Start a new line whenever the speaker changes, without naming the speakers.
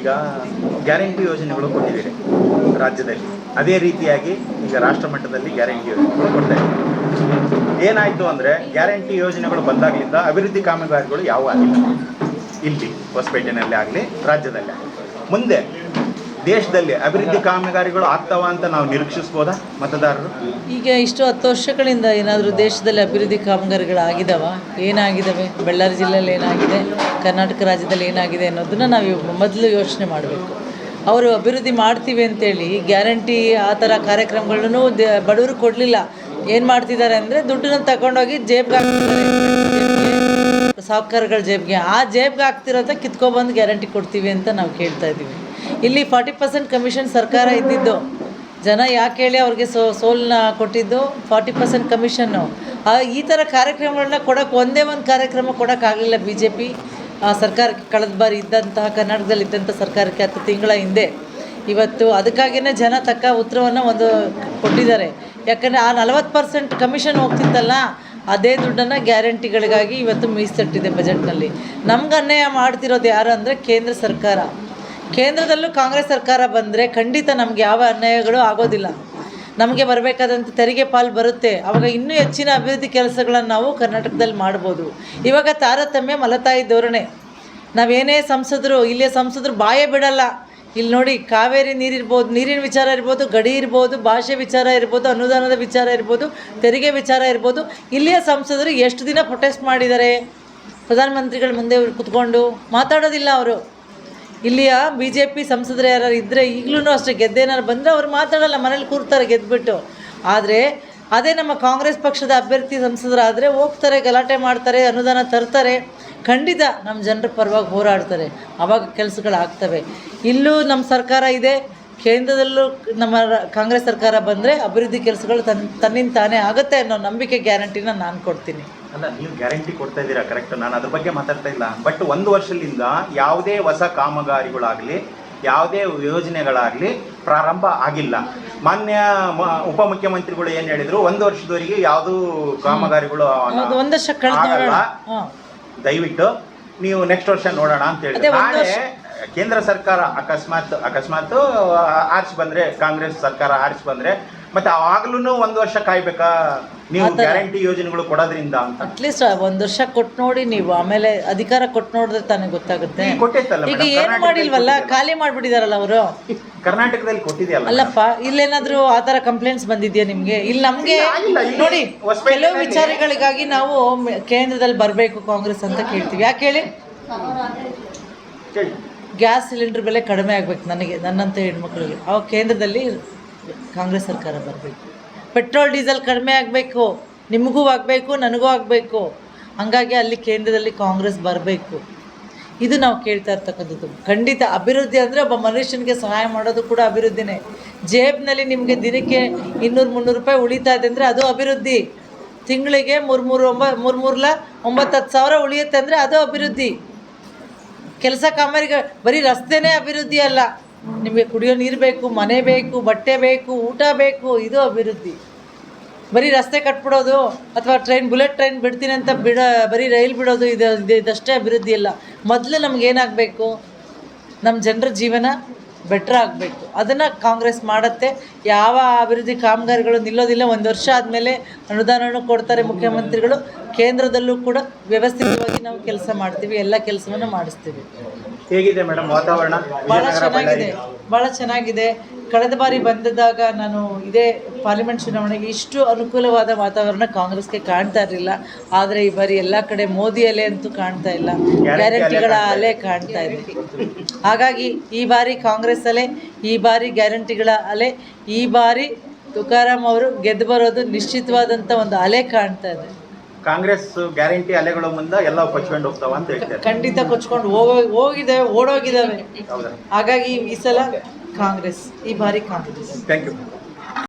ಈಗ ಗ್ಯಾರಂಟಿ ಯೋಜನೆಗಳು ಕೊಟ್ಟಿದ್ದೀರಿ ರಾಜ್ಯದಲ್ಲಿ. ಅದೇ ರೀತಿಯಾಗಿ ಈಗ ರಾಷ್ಟ್ರ ಮಟ್ಟದಲ್ಲಿ ಗ್ಯಾರಂಟಿ ಯೋಜನೆಗಳು ಕೊಡ್ತಾ ಇದ್ದೀವಿ ಏನಾಯಿತು ಅಂದರೆ ಗ್ಯಾರಂಟಿ ಯೋಜನೆಗಳು ಬಂದಾಗಲಿಂದ ಅಭಿವೃದ್ಧಿ ಕಾಮಗಾರಿಗಳು ಯಾವ ಆಗಿಲ್ಲ. ಇಲ್ಲಿ ಹೊಸಪೇಟೆನಲ್ಲಿ ಆಗಲಿ, ರಾಜ್ಯದಲ್ಲಿ ಮುಂದೆ ದೇಶದಲ್ಲಿ ಅಭಿವೃದ್ಧಿ ಕಾಮಗಾರಿಗಳು ಆಗ್ತಾವ ಅಂತ ನಾವು ನಿರೀಕ್ಷಿಸ್ಬೋದಾ, ಮತದಾರರು?
ಈಗ ಇಷ್ಟು ಹತ್ತು ವರ್ಷಗಳಿಂದ ಏನಾದರೂ ದೇಶದಲ್ಲಿ ಅಭಿವೃದ್ಧಿ ಕಾಮಗಾರಿಗಳು ಆಗಿದಾವ ಏನಾಗಿದ್ದಾವೆ ಬಳ್ಳಾರಿ ಜಿಲ್ಲೆಯಲ್ಲಿ ಏನಾಗಿದೆ? ಕರ್ನಾಟಕ ರಾಜ್ಯದಲ್ಲಿ ಏನಾಗಿದೆ ಅನ್ನೋದನ್ನು ನಾವು ಮೊದಲು ಯೋಚನೆ ಮಾಡಬೇಕು. ಅವರು ಅಭಿವೃದ್ಧಿ ಮಾಡ್ತೀವಿ ಅಂತೇಳಿ ಗ್ಯಾರಂಟಿ ಆ ಥರ ಕಾರ್ಯಕ್ರಮಗಳನ್ನು ಬಡವರು ಕೊಡಲಿಲ್ಲ. ಏನು ಮಾಡ್ತಿದ್ದಾರೆ ಅಂದರೆ ದುಡ್ಡನ್ನು ತಗೊಂಡೋಗಿ ಜೇಬ್ಗೆ ಹಾಕ್ತಾರೆ ಸಾಹುಕಾರಗಳ ಜೇಬ್ಗೆ. ಆ ಜೇಬ್ಗೆ ಹಾಕ್ತಿರೋದ ಕಿತ್ಕೊಬಂದು ಗ್ಯಾರಂಟಿ ಕೊಡ್ತೀವಿ ಅಂತ ನಾವು ಕೇಳ್ತಾ ಇದ್ದೀವಿ. ಇಲ್ಲಿ ಫಾರ್ಟಿ ಪರ್ಸೆಂಟ್ ಕಮಿಷನ್ ಸರ್ಕಾರ ಇದ್ದಿದ್ದು. ಜನ ಯಾಕೆ ಹೇಳಿ ಅವ್ರಿಗೆ ಸೋ ಸೋಲ್ನ ಕೊಟ್ಟಿದ್ದು? ಫಾರ್ಟಿ ಪರ್ಸೆಂಟ್ ಕಮಿಷನ್ನು. ಈ ಥರ ಕಾರ್ಯಕ್ರಮಗಳನ್ನ ಕೊಡೋಕೆ ಒಂದೇ ಒಂದು ಕಾರ್ಯಕ್ರಮ ಕೊಡೋಕ್ಕಾಗಲಿಲ್ಲ ಬಿ ಜೆ ಪಿ ಸರ್ಕಾರಕ್ಕೆ ಕಳೆದ ಬಾರಿ ಇದ್ದಂತಹ ಕರ್ನಾಟಕದಲ್ಲಿ ಇದ್ದಂಥ ಸರ್ಕಾರಕ್ಕೆ ಹತ್ತು ತಿಂಗಳ ಹಿಂದೆ. ಇವತ್ತು ಅದಕ್ಕಾಗಿಯೇ ಜನ ತಕ್ಕ ಉತ್ತರವನ್ನು ಒಂದು ಕೊಟ್ಟಿದ್ದಾರೆ. ಯಾಕಂದರೆ ಆ ನಲವತ್ತು ಪರ್ಸೆಂಟ್ ಕಮಿಷನ್ ಹೋಗ್ತಿತ್ತಲ್ಲ, ಅದೇ ದುಡ್ಡನ್ನು ಗ್ಯಾರಂಟಿಗಳಿಗಾಗಿ ಇವತ್ತು ಮೀಸಲಿಟ್ಟಿದೆ ಬಜೆಟ್ನಲ್ಲಿ. ನಮ್ಗೆ ಅನ್ಯಾಯ ಮಾಡ್ತಿರೋದು ಯಾರು ಅಂದರೆ ಕೇಂದ್ರ ಸರ್ಕಾರ. ಕೇಂದ್ರದಲ್ಲೂ ಕಾಂಗ್ರೆಸ್ ಸರ್ಕಾರ ಬಂದರೆ ಖಂಡಿತ ನಮ್ಗೆ ಯಾವ ಅನ್ಯಾಯಗಳು ಆಗೋದಿಲ್ಲ. ನಮಗೆ ಬರಬೇಕಾದಂಥ ತೆರಿಗೆ ಪಾಲು ಬರುತ್ತೆ. ಆವಾಗ ಇನ್ನೂ ಹೆಚ್ಚಿನ ಅಭಿವೃದ್ಧಿ ಕೆಲಸಗಳನ್ನು ನಾವು ಕರ್ನಾಟಕದಲ್ಲಿ ಮಾಡ್ಬೋದು. ಇವಾಗ ತಾರತಮ್ಯ ಮಲತಾಯಿ ಧೋರಣೆ. ನಾವೇನೇ ಸಂಸದರು ಇಲ್ಲಿಯ ಸಂಸದರು ಬಾಯೇ ಬಿಡಲ್ಲ. ಇಲ್ಲಿ ನೋಡಿ ಕಾವೇರಿ ನೀರಿರ್ಬೋದು ನೀರಿನ ವಿಚಾರ ಇರ್ಬೋದು, ಗಡಿ ಇರ್ಬೋದು, ಭಾಷೆ ವಿಚಾರ ಇರ್ಬೋದು, ಅನುದಾನದ ವಿಚಾರ ಇರ್ಬೋದು, ತೆರಿಗೆ ವಿಚಾರ ಇರ್ಬೋದು. ಇಲ್ಲಿಯ ಸಂಸದರು ಎಷ್ಟು ದಿನ ಪ್ರೊಟೆಸ್ಟ್ ಮಾಡಿದ್ದಾರೆ? ಪ್ರಧಾನಮಂತ್ರಿಗಳ ಮುಂದೆ ಕುತ್ಕೊಂಡು ಮಾತಾಡೋದಿಲ್ಲ ಅವರು. ಇಲ್ಲಿಯ ಬಿ ಜೆ ಪಿ ಸಂಸದರು ಯಾರು ಇದ್ದರೆ ಈಗಲೂ ಅಷ್ಟೇ ಗೆದ್ದೇನಾರು ಬಂದರೆ ಅವ್ರು ಮಾತಾಡಲ್ಲ, ಮನೇಲಿ ಕೂರ್ತಾರೆ ಗೆದ್ದುಬಿಟ್ಟು ಆದರೆ ಅದೇ ನಮ್ಮ ಕಾಂಗ್ರೆಸ್ ಪಕ್ಷದ ಅಭ್ಯರ್ಥಿ ಸಂಸದರಾದರೆ ಹೋಗ್ತಾರೆ, ಗಲಾಟೆ ಮಾಡ್ತಾರೆ, ಅನುದಾನ ತರ್ತಾರೆ. ಖಂಡಿತ ನಮ್ಮ ಜನರ ಪರವಾಗಿ ಹೋರಾಡ್ತಾರೆ. ಆವಾಗ ಕೆಲಸಗಳಾಗ್ತವೆ ಇಲ್ಲೂ ನಮ್ಮ ಸರ್ಕಾರ ಇದೆ. ಕೇಂದ್ರದಲ್ಲೂ ನಮ್ಮ ಕಾಂಗ್ರೆಸ್ ಸರ್ಕಾರ ಬಂದರೆ ಅಭಿವೃದ್ಧಿ ಕೆಲಸಗಳು ತನ್ ತನ್ನಿಂದ ತಾನೇ ಆಗುತ್ತೆ ಅನ್ನೋ ನಂಬಿಕೆ ಗ್ಯಾರಂಟಿನ ನಾನು ಕೊಡ್ತೀನಿ.
ಅಲ್ಲ ನೀವು ಗ್ಯಾರಂಟಿ ಕೊಡ್ತಾ ಇದ್ದೀರಾ? ಕರೆಕ್ಟ್ ನಾನು ಅದ್ರ ಬಗ್ಗೆ ಮಾತಾಡ್ತಾ ಇಲ್ಲ. ಬಟ್ ಒಂದು ವರ್ಷದಿಂದ ಯಾವುದೇ ಹೊಸ ಕಾಮಗಾರಿಗಳಾಗಲಿ ಯಾವುದೇ ಯೋಜನೆಗಳಾಗಲಿ ಪ್ರಾರಂಭ ಆಗಿಲ್ಲ. ಮಾನ್ಯ ಉಪಮುಖ್ಯಮಂತ್ರಿಗಳು ಏನು ಹೇಳಿದ್ರು? ಒಂದು ವರ್ಷದವರೆಗೆ ಯಾವುದೂ ಕಾಮಗಾರಿಗಳು ಆಗಲ್ಲ. ದಯವಿಟ್ಟು ನೀವು ನೆಕ್ಸ್ಟ್ ವರ್ಷ ನೋಡೋಣ ಅಂತ
ಹೇಳಿ
ನಾಳೆ ಕೇಂದ್ರ ಸರ್ಕಾರ ಅಕಸ್ಮಾತ್ ಅಕಸ್ಮಾತ್ ಆರ್ಚ್ ಬಂದ್ರೆ ಕಾಂಗ್ರೆಸ್ ಸರ್ಕಾರ ಆರ್ಚ್ ಬಂದ್ರೆ ಮತ್ತೆ ಆಗ್ಲೂ ಒಂದು ವರ್ಷ ಕಾಯ್ಬೇಕಾ? ನೀವು ಗ್ಯಾರಂಟಿ ಯೋಜನೆಗಳು ಕೊಡೋದ್ರಿಂದ ಅಂತ.
ಅಟ್ಲೀಸ್ಟ್ ಒಂದ್ ವರ್ಷ ಕೊಟ್ಟು ನೋಡಿ ನೀವು. ಆಮೇಲೆ ಅಧಿಕಾರ ಕೊಟ್ಟು ನೋಡಿದ್ರೆ ತಾನೇ ಗೊತ್ತಾಗುತ್ತೆ.
ಈಗ
ಏನ್ ಮಾಡಿಲ್ವಲ್ಲ? ಖಾಲಿ ಮಾಡ್ಬಿಟ್ಟಿದಾರಲ್ಲ ಅವರು?
ಕರ್ನಾಟಕದಲ್ಲಿ ಕೊಟ್ಟಿದೆಯಲ್ಲ
ಅಲ್ಲಪ್ಪ ಇಲ್ಲೇನಾದ್ರೂ ಆ ತರ ಕಂಪ್ಲೇಂಟ್ಸ್ ಬಂದಿದ್ಯಾ ನಿಮ್ಗೆ? ಇಲ್ಲಿ ನಮಗೆ ನೋಡಿ ಕೆಲವು ವಿಚಾರಗಳಿಗಾಗಿ ನಾವು ಕೇಂದ್ರದಲ್ಲಿ ಬರಬೇಕು ಕಾಂಗ್ರೆಸ್ ಅಂತ ಕೇಳ್ತೀವಿ. ಯಾಕೆ ಹೇಳಿ. ಗ್ಯಾಸ್ ಸಿಲಿಂಡರ್ ಬೆಲೆ ಕಡಿಮೆ ಆಗಬೇಕು ನನಗೆ ನನ್ನಂಥ ಹೆಣ್ಮಕ್ಳಿಗೆ. ಅವಾಗ ಕೇಂದ್ರದಲ್ಲಿ ಕಾಂಗ್ರೆಸ್ ಸರ್ಕಾರ ಬರಬೇಕು. ಪೆಟ್ರೋಲ್, ಡೀಸೆಲ್ ಕಡಿಮೆ ಆಗಬೇಕು. ನಿಮಗೂ ಆಗಬೇಕು, ನನಗೂ ಆಗಬೇಕು. ಹಾಗಾಗಿ ಅಲ್ಲಿ ಕೇಂದ್ರದಲ್ಲಿ ಕಾಂಗ್ರೆಸ್ ಬರಬೇಕು. ಇದು ನಾವು ಕೇಳ್ತಾ ಇರ್ತಕ್ಕಂಥದ್ದು. ಖಂಡಿತ ಅಭಿವೃದ್ಧಿ ಅಂದರೆ ಒಬ್ಬ ಮನುಷ್ಯನಿಗೆ ಸಹಾಯ ಮಾಡೋದು ಕೂಡ ಅಭಿವೃದ್ಧಿನೇ. ಜೇಬ್ನಲ್ಲಿ ನಿಮಗೆ ದಿನಕ್ಕೆ ಇನ್ನೂರು ಮುನ್ನೂರು ರೂಪಾಯಿ ಉಳಿತಾ ಇದೆ ಅಂದರೆ ಅದು ಅಭಿವೃದ್ಧಿ. ತಿಂಗಳಿಗೆ ಮೂರು ಮೂರು ಒಂಬ ಮೂರು ಮೂರ್ಲ ಒಂಬತ್ತು ಹತ್ತು ಸಾವಿರ ಉಳಿಯುತ್ತೆ ಅಂದರೆ ಅದು ಅಭಿವೃದ್ಧಿ. ಕೆಲಸ ಕಾಮಗಾರಿಗಳು ಬರೀ ರಸ್ತೆನೇ ಅಭಿವೃದ್ಧಿ ಅಲ್ಲ. ನಿಮಗೆ ಕುಡಿಯೋ ನೀರು ಬೇಕು, ಮನೆ ಬೇಕು, ಬಟ್ಟೆ ಬೇಕು, ಊಟ ಬೇಕು, ಇದು ಅಭಿವೃದ್ಧಿ. ಬರೀ ರಸ್ತೆ ಕಟ್ಬಿಡೋದು ಅಥವಾ ಟ್ರೈನ್, ಬುಲೆಟ್ ಟ್ರೈನ್ ಬಿಡ್ತೀನಿ ಅಂತ ಬಿಡ, ಬರೀ ರೈಲ್ ಬಿಡೋದು ಇದು ಇದು ಇದಷ್ಟೇ ಅಭಿವೃದ್ಧಿ ಅಲ್ಲ. ಮೊದಲು ನಮಗೇನಾಗಬೇಕು ನಮ್ಮ ಜನರ ಜೀವನ ಬೆಟ್ರ್ ಆಗಬೇಕು. ಅದನ್ನು ಕಾಂಗ್ರೆಸ್ ಮಾಡುತ್ತೆ. ಯಾವ ಅಭಿವೃದ್ಧಿ ಕಾಮಗಾರಿಗಳು ನಿಲ್ಲೋದಿಲ್ಲ. ಒಂದು ವರ್ಷ ಆದಮೇಲೆ ಅನುದಾನವನ್ನು ಕೊಡ್ತಾರೆ ಮುಖ್ಯಮಂತ್ರಿಗಳು. ಕೇಂದ್ರದಲ್ಲೂ ಕೂಡ ವ್ಯವಸ್ಥಿತವಾಗಿ ನಾವು ಕೆಲಸ ಮಾಡ್ತೀವಿ ಎಲ್ಲ ಕೆಲಸವನ್ನು ಮಾಡಿಸ್ತೀವಿ.
ಹೇಗಿದೆ ಮೇಡಮ್ ವಾತಾವರಣ?
ಭಾಳ ಚೆನ್ನಾಗಿದೆ ಭಾಳ ಚೆನ್ನಾಗಿದೆ. ಕಳೆದ ಬಾರಿ ಬಂದಿದ್ದಾಗ ನಾನು ಇದೇ ಪಾರ್ಲಿಮೆಂಟ್ ಚುನಾವಣೆಗೆ ಇಷ್ಟು ಅನುಕೂಲವಾದ ವಾತಾವರಣ ಕಾಂಗ್ರೆಸ್ಗೆ ಕಾಣ್ತಾ ಇರಲಿಲ್ಲ. ಆದರೆ ಈ ಬಾರಿ ಎಲ್ಲ ಕಡೆ ಮೋದಿ ಅಲೆ ಅಂತೂ ಕಾಣ್ತಾ ಇಲ್ಲ. ಗ್ಯಾರಂಟಿಗಳ ಅಲೆ ಕಾಣ್ತಾ ಇದೆ. ಹಾಗಾಗಿ ಈ ಬಾರಿ ಕಾಂಗ್ರೆಸ್ ಅಲೆ ಈ ಬಾರಿ ಗ್ಯಾರಂಟಿಗಳ ಅಲೆ ಈ ಬಾರಿ ತುಕಾರಾಮ್ ಅವರು ಗೆದ್ದು ಬರೋದು ನಿಶ್ಚಿತವಾದಂಥ ಒಂದು ಅಲೆ ಕಾಣ್ತಾ ಇದೆ.
ಕಾಂಗ್ರೆಸ್ ಗ್ಯಾರಂಟಿ ಅಲೆಗಳ ಮುಂದೆ ಎಲ್ಲ ಕೊಚ್ಕೊಂಡು ಹೋಗ್ತಾವ ಅಂತ ಹೇಳ್ತಾರೆ.
ಖಂಡಿತ ಕೊಚ್ಕೊಂಡು ಹೋಗೋ ಹೋಗಿದ್ದಾವೆ ಓಡೋಗಿದ್ದಾವೆ. ಹಾಗಾಗಿ ಈ ಸಲ ಕಾಂಗ್ರೆಸ್ ಈ ಬಾರಿ ಕಾಂಗ್ರೆಸ್.
Thank you